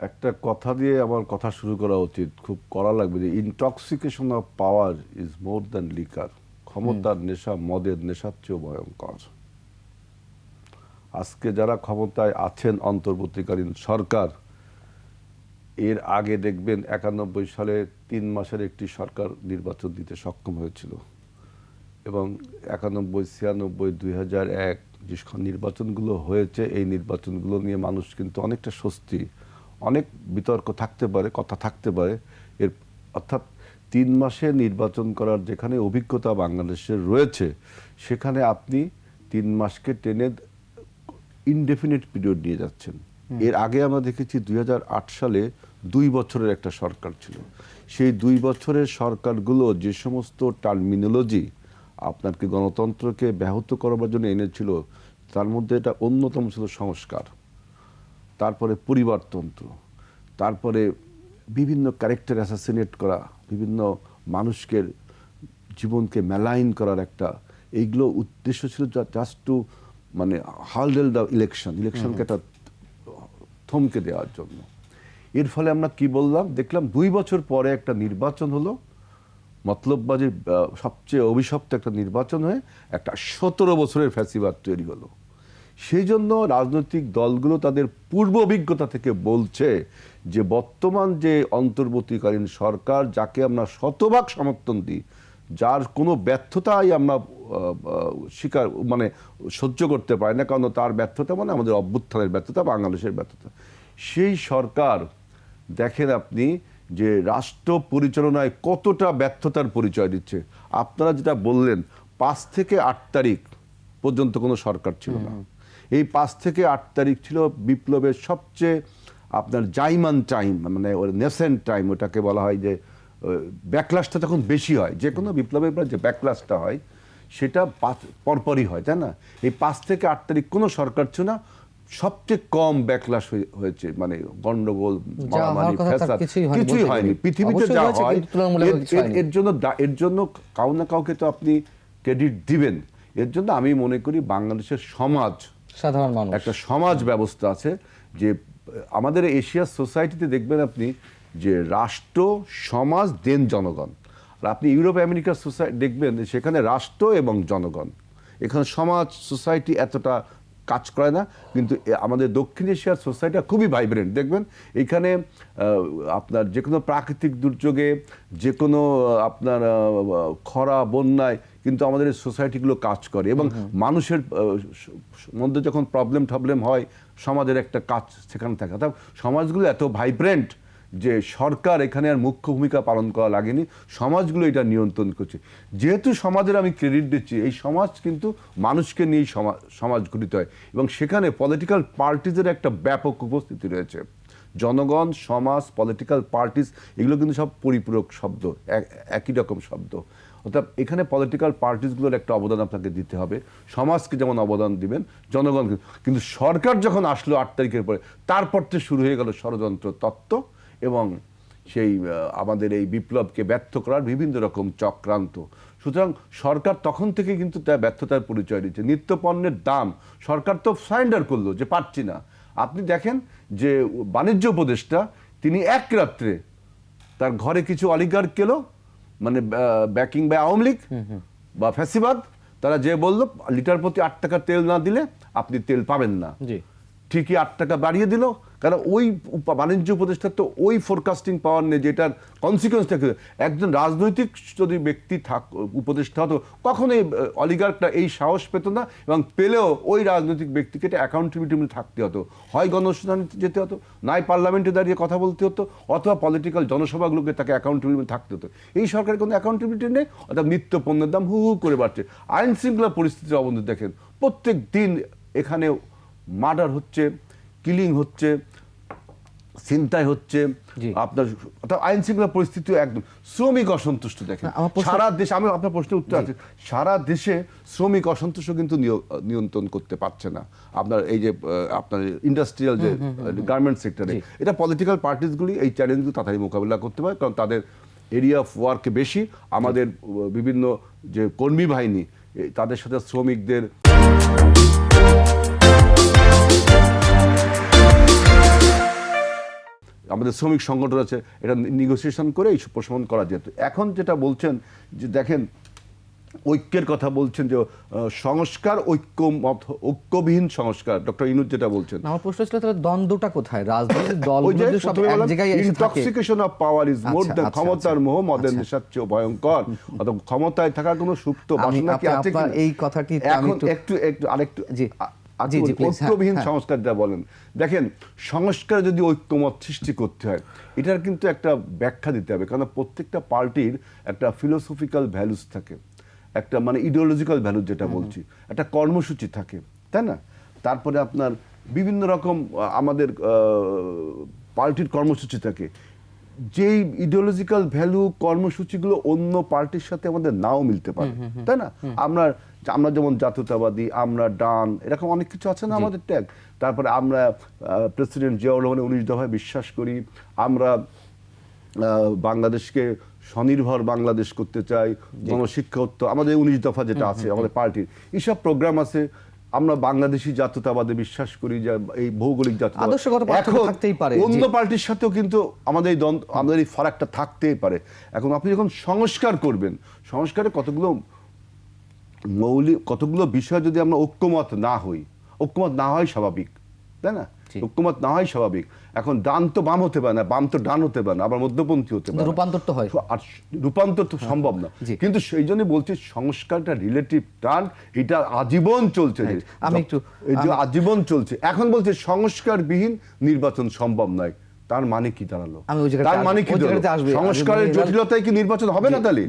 একটা কথা দিয়ে আমার কথা শুরু করা উচিত। খুব করা লাগবে যে intoxication of power is more than liquor ক্ষমতার নেশা মদের নেশার চেয়েও ভয়ঙ্কর। আজকে যারা ক্ষমতায় আছেন অন্তর্বর্তীকালীন সরকার এর আগে দেখবেন একানব্বই সালে তিন মাসের একটি সরকার নির্বাচন দিতে সক্ষম হয়েছিল। এবং একানব্বই ছিয়ানব্বই দুই হাজার এক যে নির্বাচনগুলো হয়েছে এই নির্বাচনগুলো নিয়ে মানুষ কিন্তু অনেকটা স্বস্তি। অনেক বিতর্ক থাকতে পারে কথা থাকতে পারে। এর অর্থাৎ তিন মাসে নির্বাচন করার যেখানে অভিজ্ঞতা বাংলাদেশের রয়েছে সেখানে আপনি তিন মাসকে টেনে ইনডেফিনিট পিরিয়ড নিয়ে যাচ্ছেন। এর আগে আমরা দেখেছি দুই হাজার আট সালে দুই বছরের একটা সরকার ছিল। সেই দুই বছরের সরকারগুলো যে সমস্ত টার্মিনোলজি আপনাকে গণতন্ত্রকে ব্যাহত করবার জন্য এনেছিল তার মধ্যে এটা অন্যতম ছিল সংস্কার। তারপরে পরিবারতন্ত্র তারপরে বিভিন্ন ক্যারেক্টার অ্যাসাসিনেট করা বিভিন্ন মানুষকে জীবনকে মেলাইন করার একটা এইগুলো উদ্দেশ্য ছিল জাস্ট টু মানে হালডেল দ্য ইলেকশন ইলেকশনকে একটা থমকে দেওয়ার জন্য। এর ফলে আমরা কি বললাম? দেখলাম দুই বছর পরে একটা নির্বাচন হলো। মতলববাজির সবচেয়ে অভিশপ্ত একটা নির্বাচন হয়ে একটা সতেরো বছরের ফ্যাসিবাদ তৈরি হলো। সেই জন্য রাজনৈতিক দলগুলো তাদের পূর্ব অভিজ্ঞতা থেকে বলছে যে বর্তমান যে অন্তর্বর্তীকালীন সরকার, যাকে আমরা শতভাগ সমর্থন দিই, যার কোনো ব্যর্থতাই আমরা স্বীকার মানে সহ্য করতে পারি না, কারণ তার ব্যর্থতা মানে আমাদের অভ্যুত্থানের ব্যর্থতা, বাংলাদেশের ব্যর্থতা। সেই সরকার, দেখেন আপনি যে রাষ্ট্র পরিচালনায় কতটা ব্যর্থতার পরিচয় দিচ্ছে। আপনারা যেটা বললেন, পাঁচ থেকে আট তারিখ পর্যন্ত কোনো সরকার ছিল না। এই পাঁচ থেকে আট তারিখ ছিল বিপ্লবের সবচেয়ে আপনার জাইমান টাইম মানে ওর নেসেন্ট টাইম ওটাকে বলা হয় যে ব্যাকলাসটা তখন বেশি হয় যে কোনো বিপ্লবের পর যে ব্যাকলাসটা হয় সেটা পাঁচ পরপরই হয় তাই না এই পাঁচ থেকে আট তারিখ কোনো সরকার ছিল না সবচেয়ে কম ব্যাকলাস হয়েছে মানে গন্ডগোল যা মারামারি ফ্যাসাদ কিছুই হয়নি। পৃথিবীতে যা হয়। এর জন্য এর জন্য কাউ না কাউকে তো আপনি ক্রেডিট দিবেন এর জন্য আমি মনে করি বাংলাদেশের সমাজ সাধারণ মানুষ। একটা সমাজ ব্যবস্থা আছে যে, আমাদের এশিয়ার সোসাইটিতে দেখবেন আপনি যে, রাষ্ট্র, সমাজ, দেন জনগণ। আর আপনি ইউরোপ আমেরিকার সোসাইটি দেখবেন সেখানে রাষ্ট্র এবং জনগণ। এখানে সমাজ, সোসাইটি এতটা কাজ করে না কিন্তু আমাদের দক্ষিণ এশিয়ার সোসাইটিটা খুবই ভাইব্রেন্ট দেখবেন এখানে আপনার যে কোনো প্রাকৃতিক দুর্যোগে যে কোনো আপনার খরা বন্যায় কিন্তু আমাদের এই সোসাইটিগুলো কাজ করে এবং মানুষের মধ্যে যখন প্রবলেম টবলেম হয় সমাজের একটা কাজ সেখানে থাকে। অর্থাৎ সমাজগুলো এত ভাইব্রেন্ট যে সরকার এখানে আর মুখ্য ভূমিকা পালন করা লাগেনি, সমাজগুলো এটা নিয়ন্ত্রণ করছে। যেহেতু সমাজের আমি ক্রেডিট দিচ্ছি, এই সমাজ কিন্তু মানুষকে নিয়েই সমাজ গঠিত হয় এবং সেখানে পলিটিক্যাল পার্টিজের একটা ব্যাপক উপস্থিতি রয়েছে। জনগণ, সমাজ পলিটিক্যাল পার্টিস এগুলো কিন্তু সব পরিপূরক শব্দ এক- একই রকম শব্দ। অর্থাৎ এখানে পলিটিক্যাল পার্টিসগুলোর একটা অবদান আপনাকে দিতে হবে। সমাজকে যেমন অবদান দিবেন জনগণ কিন্তু সরকার যখন আসলো আট তারিখের পরে, তারপর থেকে শুরু হয়ে গেল ষড়যন্ত্র তত্ত্ব। এবং সেই আমাদের এই বিপ্লবকে ব্যর্থ করার বিভিন্ন রকম চক্রান্ত। সুতরাং সরকার তখন থেকে কিন্তু তার ব্যর্থতার পরিচয় দিচ্ছে। নিত্য পণ্যের দাম সরকার তো সারেন্ডার করল যে পারছি না। আপনি দেখেন যে বাণিজ্য উপদেষ্টা তিনি এক রাত্রে তার ঘরে কিছু অলিগার কেলো মানে ব্যাকিং বা আওয়ামী লীগ বা ফ্যাসিবাদ তারা যে বলল লিটার প্রতি আট টাকা তেল না দিলে আপনি তেল পাবেন না। ঠিকই আট টাকা বাড়িয়ে দিল। কারণ ওই বাণিজ্য উপদেষ্টার তো ওই ফোরকাস্টিং পাওয়ার নেই যেটার কনসিকুয়েন্স থাকে একজন রাজনৈতিক যদি ব্যক্তি থাক, উপদেষ্টা হতো, কখনোই অলিগার্কটা এই সাহস পেত না এবং পেলেও ওই রাজনৈতিক ব্যক্তিকে এটা অ্যাকাউন্টেবিলিটি থাকতে হতো। হয় গণশুনানিতে যেতে হতো, নাই পার্লামেন্টে দাঁড়িয়ে কথা বলতে হতো, অথবা পলিটিক্যাল জনসভাগুলোকে তাকে অ্যাকাউন্টেবিলিটি থাকতে হতো। এই সরকারের কোনো অ্যাকাউন্টেবিলিটি নেই, অর্থাৎ নিত্য পণ্যের দাম হু হু করে বাড়ছে। আইন শৃঙ্খলা পরিস্থিতির অবনতি দেখেন, প্রত্যেক দিন এখানে মার্ডার হচ্ছে কিলিং হচ্ছে চিন্তায় হচ্ছে আপনার অর্থাৎ আইন শৃঙ্খলা পরিস্থিতি একদম। শ্রমিক অসন্তুষ্ট দেখেন। সারা দেশ আমি আপনার প্রশ্নের উত্তর আছে। সারা দেশে শ্রমিক অসন্তোষ কিন্তু নিয়ন্ত্রণ করতে পারছে না। আপনার এই যে আপনার ইন্ডাস্ট্রিয়াল যে গার্মেন্ট সেক্টরে এটা পলিটিক্যাল পার্টিসগুলি এই চ্যালেঞ্জগুলো তাড়াতাড়ি মোকাবিলা করতে পারে। কারণ তাদের এরিয়া অফ ওয়ার্ক বেশি। আমাদের বিভিন্ন যে কর্মী বাহিনী তাদের সাথে শ্রমিকদের আমাদের শ্রমিক সংগঠন আছে এটা নেগোসিয়েশন করে এই প্রশমন করা যেত। এখন যেটা বলছেন যে দেখেন ঐক্যের কথা বলছেন যে সংস্কার ঐক্য মত- ঐক্যবিহীন সংস্কার। ডক্টর ইনুজ যেটা বলছেন। আমার প্রশ্ন ছিল তাহলে দ্বন্দ্বটা কোথায়? রাজনৈতিক ওই যে সব এক জায়গায় of power is more আচ্ছা, আচ্ছা, ক্ষমতার আচ্ছা। মোহ মদের আচ্ছা। নেশার চেয়েও ভয়ঙ্কর। অথবা ক্ষমতায় থাকার কোনো সুপ্ত বাসনা কি আছে এই কথাটি আমি একটু একটু আরেকটু জি। আ- আ- জি, জি, বলি, please, হ্যাঁ, ঐক্যবিহীন হ্যাঁ। সংস্কার যা বলেন। দেখেন সংস্কার যদি ঐক্যমত সৃষ্টি করতে হয় এটার কিন্তু একটা ব্যাখ্যা দিতে হবে কারণ প্রত্যেকটা পার্টির একটা ফিলোসফিক্যাল ভ্যালুস থাকে। একটা মানে ইডিওলজিক্যাল ভ্যালু যেটা বলছি একটা কর্মসূচি থাকে তাই না? তারপরে আপনার বিভিন্ন রকম আহ, আমাদের পার্টির কর্মসূচি থাকে। যেই ইডিওলজিক্যাল ভ্যালু কর্মসূচিগুলো অন্য পার্টির সাথে আমাদের নাও মিলতে পারে তাই না? আমরা আমরা যেমন জাতীয়তাবাদী আমরা ডান এরকম অনেক কিছু আছে না আমাদের ট্যাগ তারপরে আমরা প্রেসিডেন্ট জিয়াউর রহমানের উনিশ দফায় বিশ্বাস করি। আমরা বাংলাদেশকে স্বনির্ভর বাংলাদেশ করতে চাই গণশিক্ষাত্ব আমাদের উনিশ দফা যেটা আছে আমাদের পার্টির এইসব প্রোগ্রাম আছে আমরা বাংলাদেশি জাতীয়তাবাদে বিশ্বাস করি যে এই ভৌগোলিক জাতীয়তাবাদ। থাকতেই পারে, অন্য পার্টির সাথেও কিন্তু আমাদের এই দ্বন্দ্ব আমাদের এই ফারাকটা থাকতেই পারে। এখন আপনি যখন সংস্কার করবেন সংস্কারে কতগুলো মৌলিক কতগুলো বিষয় যদি আমরা ঐক্যমত না হই ঐক্যমত না হয় স্বাভাবিক তাই না। ঐক্যমত না হয় স্বাভাবিক। এখন ডান তো বাম হতে পারে না বাম তো ডান হতে পারে না আবার মধ্যপন্থী হতে পারে রূপান্তর তো হয়। আর রূপান্তর তো সম্ভব না। কিন্তু সেই জন্য বলছি সংস্কারটা রিলেটিভ টার্ম এটা আজীবন চলছে আমি একটু- এই যে আজীবন চলছে। এখন বলছে সংস্কারবিহীন নির্বাচন সম্ভব নয়। তার মানে কি দাঁড়াল? আমি তার মানে কি সংস্কারের জটিলতায় কি নির্বাচন হবে না তাহলে?